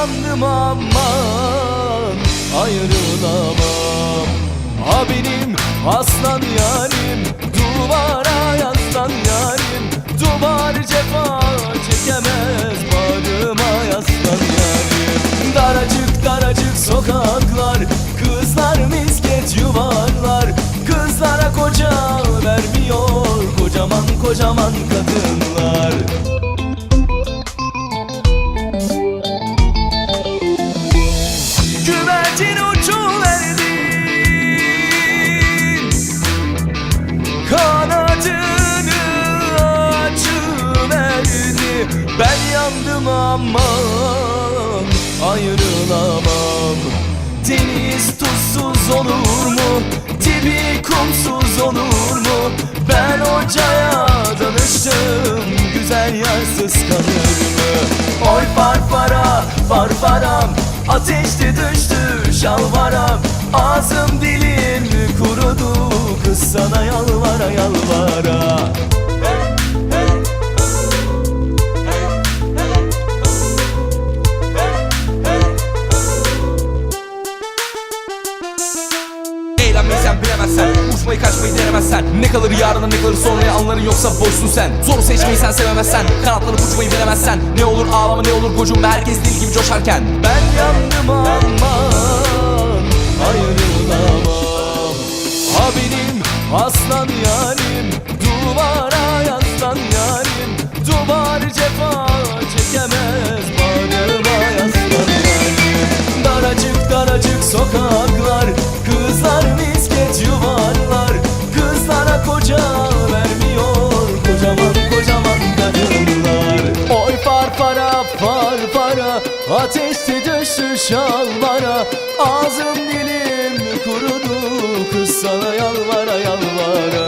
Yandım aman ayrılamam. Ha benim aslan yarim Duvara yaslan yarim. Duvar cefa çekemez Bağrıma yaslan yarim. Daracık daracık sokaklar Kızlar misket yuvarlar. Kızlara koca vermiyor Kocaman kocaman kadınlar Ben yandım aman ayrılamam Deniz tuzsuz olur mu? Dibi kumsuz olur mu? Ben hocaya danıştım Güzel yarsız kalır mı? Oy farfara farfaram Ateşte düştü şalvaram Ağzım dilim kurudu Kız sana yalvara yalvara sen bilemezsen. Uçmayı kaçmayı denemezsen. Ne kalır yarına ne kalır sonraya anların yoksa boşsun sen. Zoru seçmeyi sen sevemezsen. Kanatlanıp uçmayı bilemezsen. Ne olur ağlama ne olur gocun ve herkes dil gibi coşarken. Ben yandım aman ayrılamam. Ha benim aslan yarim Duvara yaslan yarim. Duvar cefa çekemez Bağrıma yaslan yarim. Daracık daracık sokaklar Kızlar Kızlara koca vermiyor. Kocaman kocaman kadınlar. Oy farfara farfara Ateşte düştü şalvara Ağzım dilim kurudu Kız sana yalvara yalvara